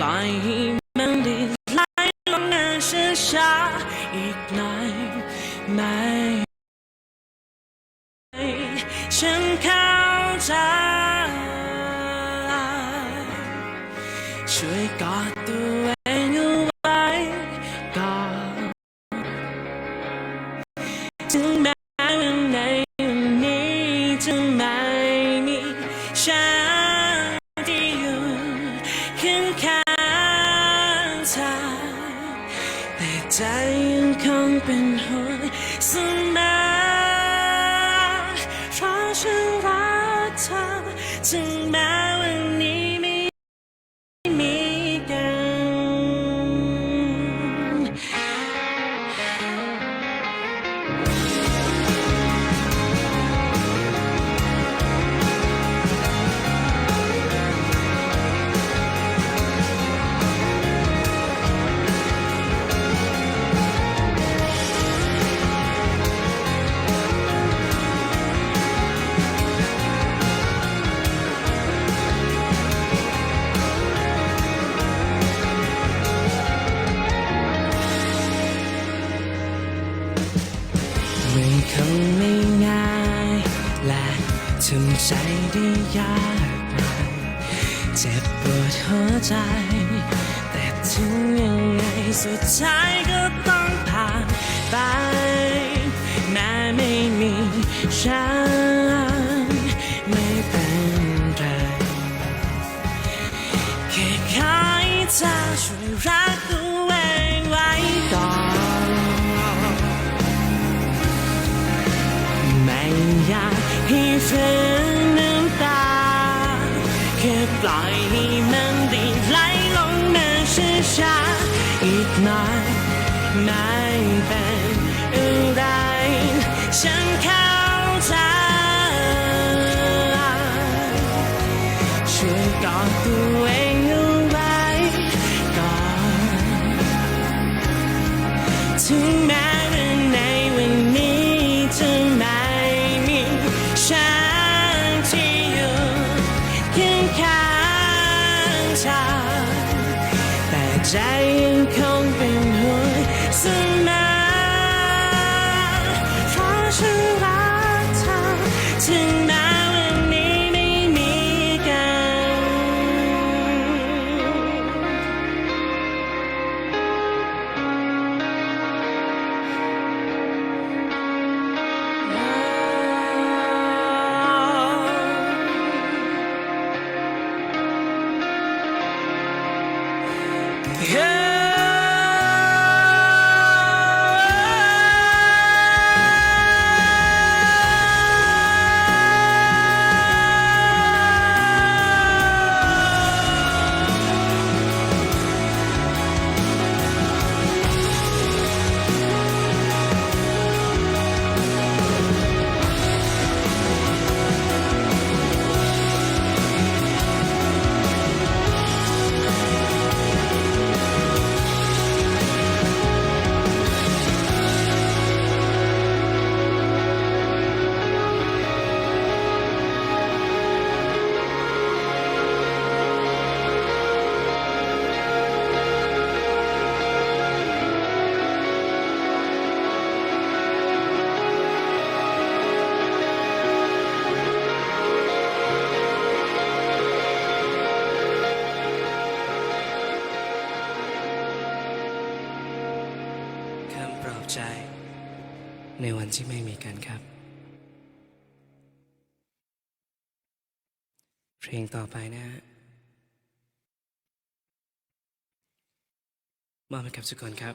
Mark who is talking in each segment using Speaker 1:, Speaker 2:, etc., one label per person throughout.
Speaker 1: ป ใจยังคงเป็นห่วงเสมอเพราะฉันรักเธอจึงแม้ ฉันไม่เป็นไรแค่ขอให้เธอช่วยรักตัวเองไว้ก่อนไม่อยากให้ฝืนน้ำตาแค่ปล่อยให้มันด้ไหลลงมาช้าๆอีกหน่อย วันที่ไม่มีกันครับ เพลงต่อไปนะฮะมอบให้กับทุกคนครับ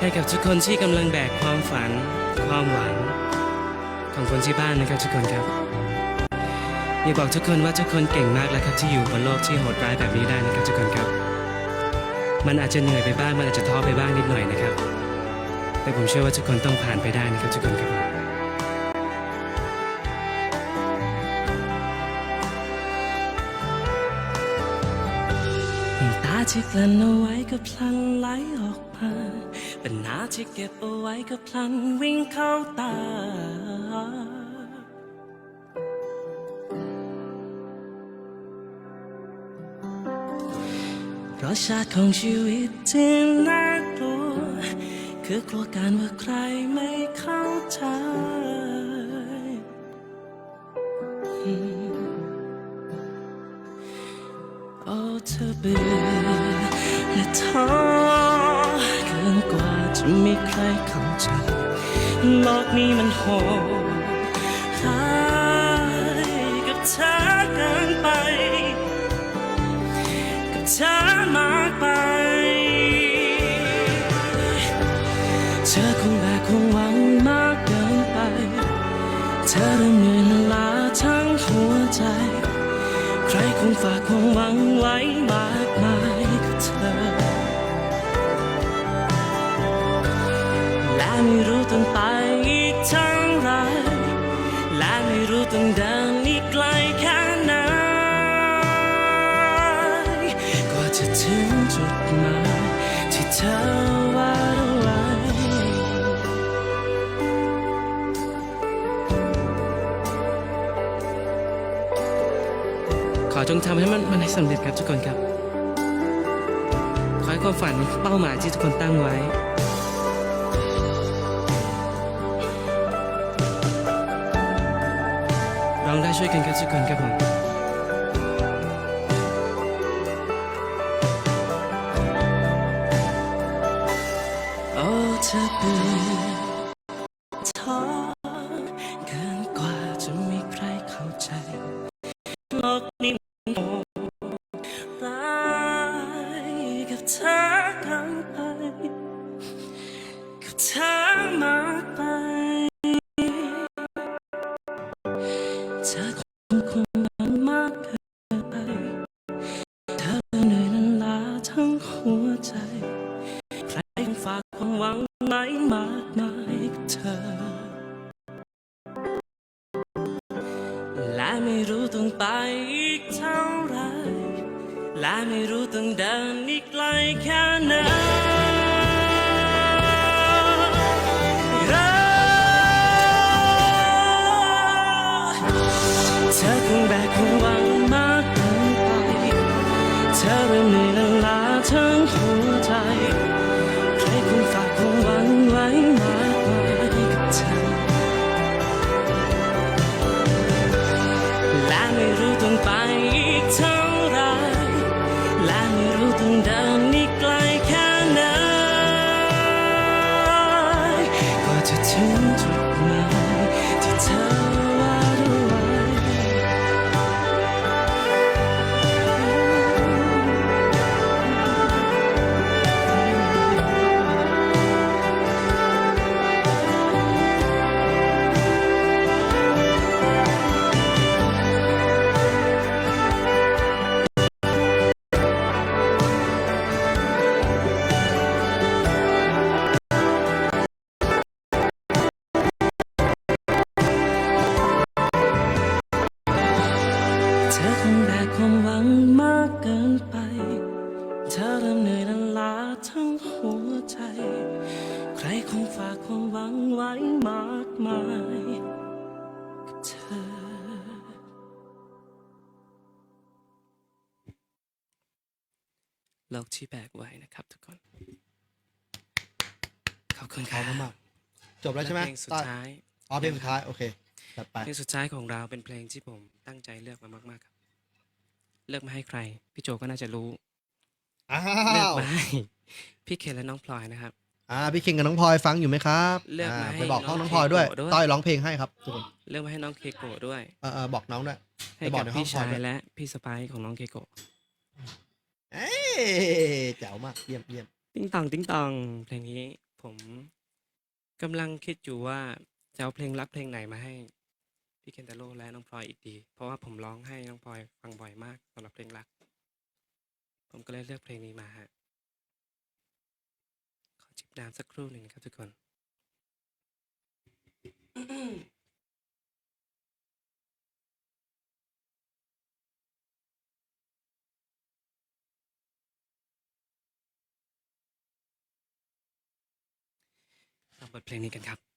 Speaker 1: ให้กับทุกคนที่กำลังแบกความฝัน ความหวัง ของคนที่บ้านนะครับทุกคนครับ อยากบอกทุกคนว่าทุกคนเก่งมากแล้วครับที่อยู่บนโลกที่โหดร้ายแบบนี้ได้นะครับทุกคนครับ มันอาจจะเหนื่อยไปบ้างมันอาจจะท้อไปบ้างนิดหน่อยนะครับ แต่ผมเชื่อว่าทุกคนต้องผ่านไปได้นะครับทุกคนครับตาที่กลั้นเอาไว้ก็พลันไหลออกมาปัญหาที่เก็บเอาไว้ก็พลันวิ่งเข้าตา รสชาติของชีวิตที่น่ากลัวคือกลัวการว่าใครไม่เข้าใจโอ้เธอเบื่อและท้อเกินกว่าจะมีใครเข้าใจโลกนี้มันโหด ฝากความหวังไว้มากมายกับเธอ และไม่รู้ต้องไปอีกทางไรและไม่รู้ต้องเดิน จงทำให้มันมันให้สำเร็จครับทุกคนครับ ขอให้ความฝันเป้าหมายที่ทุกคนตั้งไว้ ร้องได้ช่วยกันครับทุกคนครับผมโอ้เธอเบื่อ คงแบกความหวังมากเกินไป เธอเริ่มเหนื่อยและล้าทั้งหัวใจ ใครคงฝากความหวังไว้มากมายกับเธอโลกที่แบกไว้นะครับทุกคน ขอบคุณค
Speaker 2: ขอ
Speaker 1: รั
Speaker 2: บบคุณมากจบแล้วใช่ไหม
Speaker 1: และเพลงสุด
Speaker 2: ต้อย
Speaker 1: ท้าย
Speaker 2: อ๋อเพลงสุดท้าย โอเคจัดไป
Speaker 1: เพลงสุดท้ายของเราเป็นเพลงที่ผมตั้งใจเลือกมามากๆครับ เลือกมาให้ใคร พี่โจก็น่าจะรู้
Speaker 2: อ้า
Speaker 1: เลือก
Speaker 2: ว
Speaker 1: มาให้พี่เคนและน้องพลอยนะครับ
Speaker 2: อ่าพี่คิงกับน้องพลอยฟังอยู่ไหมครับ
Speaker 1: เลือกมาาให้
Speaker 2: ไปบอกห้อง
Speaker 1: น้
Speaker 2: น้
Speaker 1: อ
Speaker 2: องงพลอยด้วย
Speaker 1: เคโกะด้วย
Speaker 2: ต้อยร้องเพลงให้ครับทุกคน
Speaker 1: เลือกมาให้น้องเคโกะด้วย
Speaker 2: เออเออบอกน้องด้วย
Speaker 1: ให้
Speaker 2: ไปบอ
Speaker 1: กั
Speaker 2: ก
Speaker 1: บ
Speaker 2: ในห้อง
Speaker 1: พี่ชาย
Speaker 2: พลอยด้วย
Speaker 1: และพี่สไปายของน้องเคโกะ
Speaker 2: เอ้ยแจ๋วมากเยี่ยมเยี่ยม
Speaker 1: ติ้งตองติ้งตองเพลงนี้ ผมกำลังคิดอยู่ว่าจะเอาเพลงรักเพลงไหนมาให้ พี่เคนตาโร่และน้องพลอยอีกดี เพราะว่าผมร้องให้น้องพลอยฟังบ่อยมากสำหรับเพลงรัก ผมก็เลยเลือกเพลงนี้มาฮะ ขอจิบน้ำสักครู่หนึ่งนะครับทุกคนบทเพลงนี้กันครับ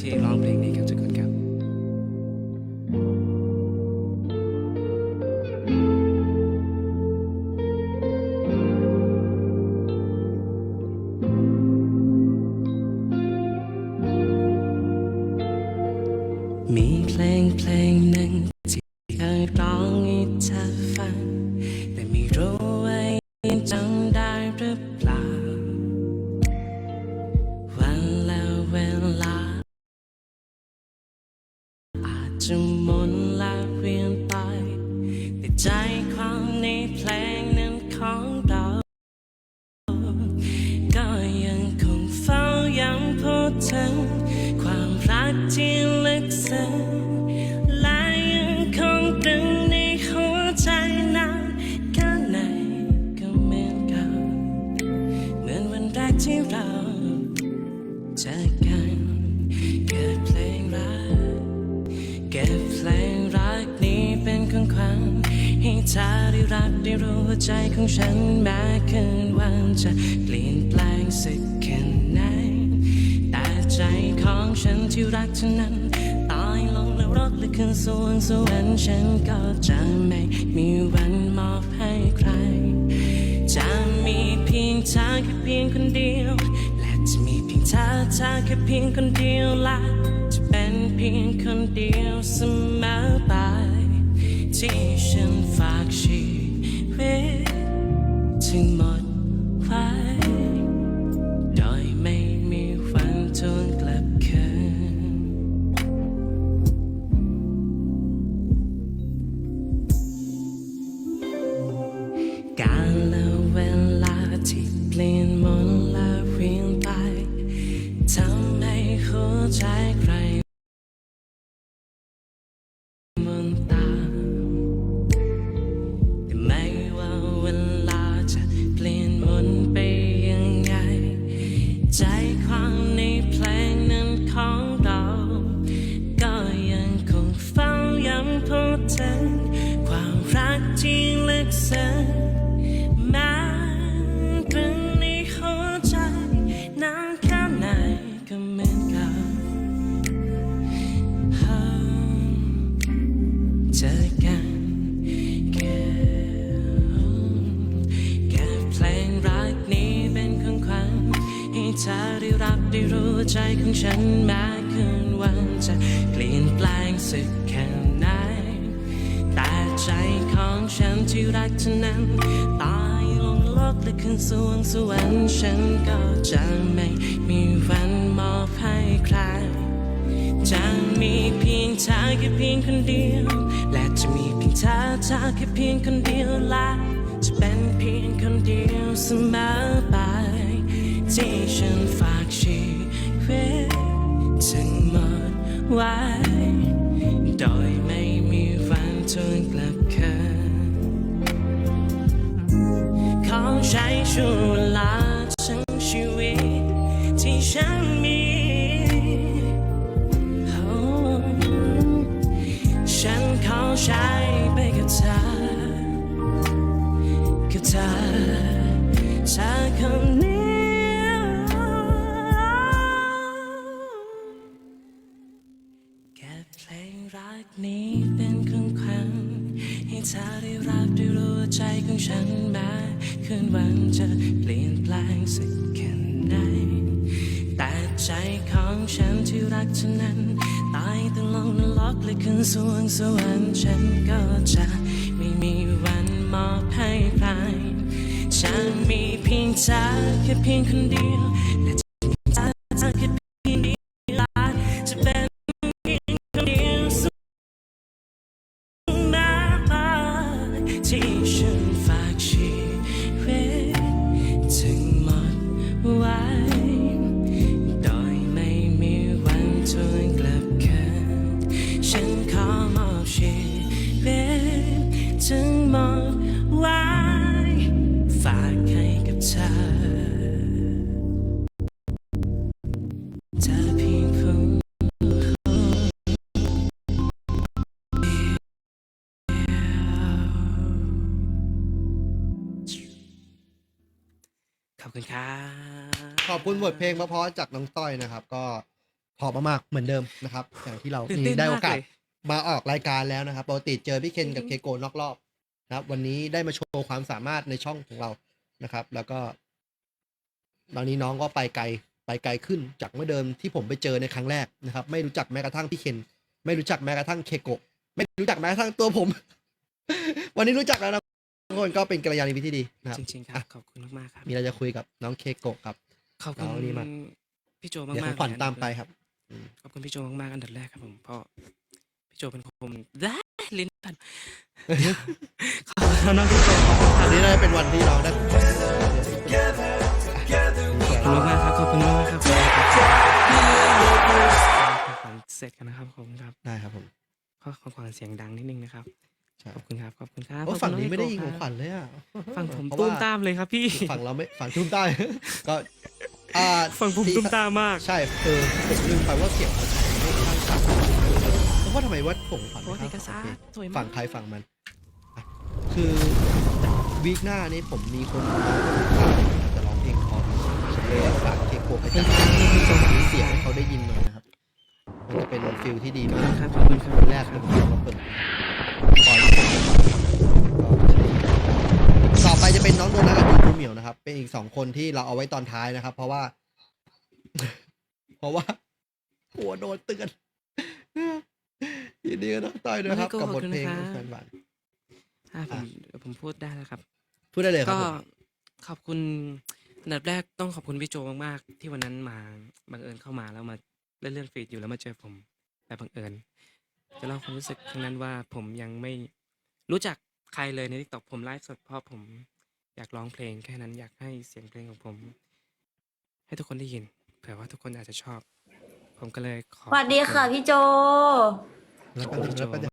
Speaker 1: ที่ร้องเพลงนี้กับทุกคน รู้ว่าใจของฉันแม้คืนวันจะเปลี่ยนแปลงสักแค่ไหน แต่ใจของฉันที่รักเธอนั้น ตายลงแล้วรักและขึ้นสวงสวรรค์ฉันก็จะไม่มีวันมอบให้ใคร จะมีเพียงเธอแค่เพียงคนเดียว และจะมีเพียงเธอเธอแค่เพียงคนเดียวและจะเป็นเพียงคนเดียวเสมอไป ที่ฉันฝากชี วิตทั้ ฉันแม้คืนวันจะเปลี่ยนแปลงสักแค่ไหน แต่ใจของฉันที่รักเธอนั้น ตายลงโลกและขึ้นสวงสวรรค์ฉันก็จะไม่มีวันมอบให้ใคร จะมีเพียงเธอแค่เพียงคนเดียว และจะมีเพียงเธอเธอแค่เพียงคนเดียวและจะเป็นเพียงคนเดียวเสมอไปที่ฉัน ถึงหมดไว้โดยไม่มีวันทวนกลับคืนขอใช้ช่วงเวลาทั้งชีวิตที่ฉันมี ลับได้รู้ว่าใจของฉันแม้คืนวันจะเปลี่ยนแปลงสักแค่ไหน แต่ใจของฉันที่รักเธอนั้น ตายต้องลงนรกและขึ้นสวงสวรรค์ฉันก็จะไม่มีวันมอบให้ใคร ฉันมีเพียงเธอแค่เพียงคนเดียว ที่ ขอบคุณครับ
Speaker 2: ขอบคุณบทเพลงเพราะๆจากน้องต้อยนะครับ ก็พอมากๆเหมือนเดิมนะครับ อย่างที่เรา
Speaker 1: ตื่น
Speaker 2: มี
Speaker 1: เต้น
Speaker 2: ได้โอ
Speaker 1: มาก
Speaker 2: กาส
Speaker 1: เลย
Speaker 2: มาออกรายการแล้วนะครับปกติเจอพี่เคนกับเคโกนอกรอบนะครับ วันนี้ได้มาโชว์ความสามารถในช่องของเรานะครับ แล้วก็ ตอนนี้น้องก็ไปไกลไปไกลขึ้นจากเมื่อเดิมที่ผมไปเจอในครั้งแรกนะครับ ไม่รู้จักแม้กระทั่งพี่เคน ไม่รู้จักแม้กระทั่งเคโกะไม่รู้จักแม้กระทั่งตัวผม วันนี้รู้จักแล้วนะ ทุกคนก็เป็นกัลยาณมิตรที่ดีนะครับ
Speaker 1: จริงๆครั
Speaker 2: อะ
Speaker 1: บขอบคุณมากๆครับ
Speaker 2: มีอะไรจะคุยกับน้องเคโกะครับ
Speaker 1: ขอบคุณ
Speaker 2: เอานี่มา
Speaker 1: พี่โจมาก
Speaker 2: เดี๋ยว
Speaker 1: ๆ
Speaker 2: ของขวัญ
Speaker 1: เลย
Speaker 2: ตาม
Speaker 1: อัน
Speaker 2: ไป
Speaker 1: ดับแรก
Speaker 2: ครับอืม
Speaker 1: ขอบคุณพี่โจมากๆอันดับแรกครับผมเพราะพี่โจเป็นผมได้ลิ้นพันขอบคุณน้องพี่โจขอบคุณค
Speaker 2: วั
Speaker 1: รับ
Speaker 2: นนี้น่าจะเป็นวันที่เราได้ของขวัญ
Speaker 1: ขอบคุณมากๆครับขอบคุณมากๆครับขอบคุณขวัญเสร็จกันนะครับขอบคุณครับ
Speaker 2: ได้ครับผม
Speaker 1: ขอของขวัญเสียงดังนิดนึงนะครับ
Speaker 2: ใช่
Speaker 1: ขอบคุณครับขอบคุณครับ
Speaker 2: โอ้
Speaker 1: ขอบคุณ
Speaker 2: ฝั่งนี้ไม่ได้ยิง
Speaker 1: น้
Speaker 2: ข
Speaker 1: อ
Speaker 2: อง
Speaker 1: พี่
Speaker 2: ขวัญเลยอะ
Speaker 1: ฝั่งผม
Speaker 2: เพระ
Speaker 1: ตุ้ม
Speaker 2: ว่
Speaker 1: ตามเลยครับพี่
Speaker 2: ฝั่งเราไม่ฝั่งตุ้มใต้ ก็อ่า
Speaker 1: ฝั่งผม
Speaker 2: ที่
Speaker 1: ตุ้มตามมาก
Speaker 2: ใช่เออผมลืมไปว่าเสียงมันไม่ข้างชัดเพราะว่าทำไมว่าส่งขวัญ
Speaker 1: โอ้ย
Speaker 2: ไม่
Speaker 1: เอก
Speaker 2: ข้าง
Speaker 1: สาร
Speaker 2: โอเค
Speaker 1: สวยมาก
Speaker 2: ฝั่งใครฝั่งมันอะคือวีคหน้านี้ผมมีคนร้องจะร้องเพลงคอผมเลยฝากเคโกะไปจัดเสียงให้เขาได้ยินหน่อยนะครับ มันจะเป็นฟิลที่ดีมาก
Speaker 1: ครับขอบคุณครับ
Speaker 2: คนแรกที่ผมจะมาเปิด ปล่อยให้ผมก็ต่อไปจะเป็นน้องโดนัทกับคุณครูเหมียวนะครับ เป็นอีกสองคนที่เราเอาไว้ตอนท้ายนะครับ เพราะว่า เพราะว่า หัวโดนเตือนยินดีกับน้องต้อยด้วยครับ
Speaker 1: น้อง
Speaker 2: กับบทเพลง
Speaker 1: ขอบคุณนะครับ
Speaker 2: แฟนหวาน
Speaker 1: อ่าผมเดี๋ยวผมพูดได้แล้วครับ
Speaker 2: พูดได้เลยครับ
Speaker 1: ก็
Speaker 2: ผม
Speaker 1: ขอบคุณอันดับแรกต้องขอบคุณพี่โจมากๆที่วันนั้นมาบังเอิญเข้ามาแล้วมาเล่นเลื่อนฟีดอยู่แล้วมาเจอผมแบบบังเอิญ จะเล่าความรู้สึกครั้งนั้นว่าผมยังไม่รู้จักใครเลยในทิกตอกผมไลฟ์สดเพราะผมอยากร้องเพลงแค่นั้นอยากให้เสียงเพลงของผม ให้ทุกคนได้ยินเผื่อว่าทุกคนอาจจะชอบ ผมก็เลยขอ
Speaker 3: สวัสดีค่ะพี่โจ
Speaker 2: แล้วก็แล้วก็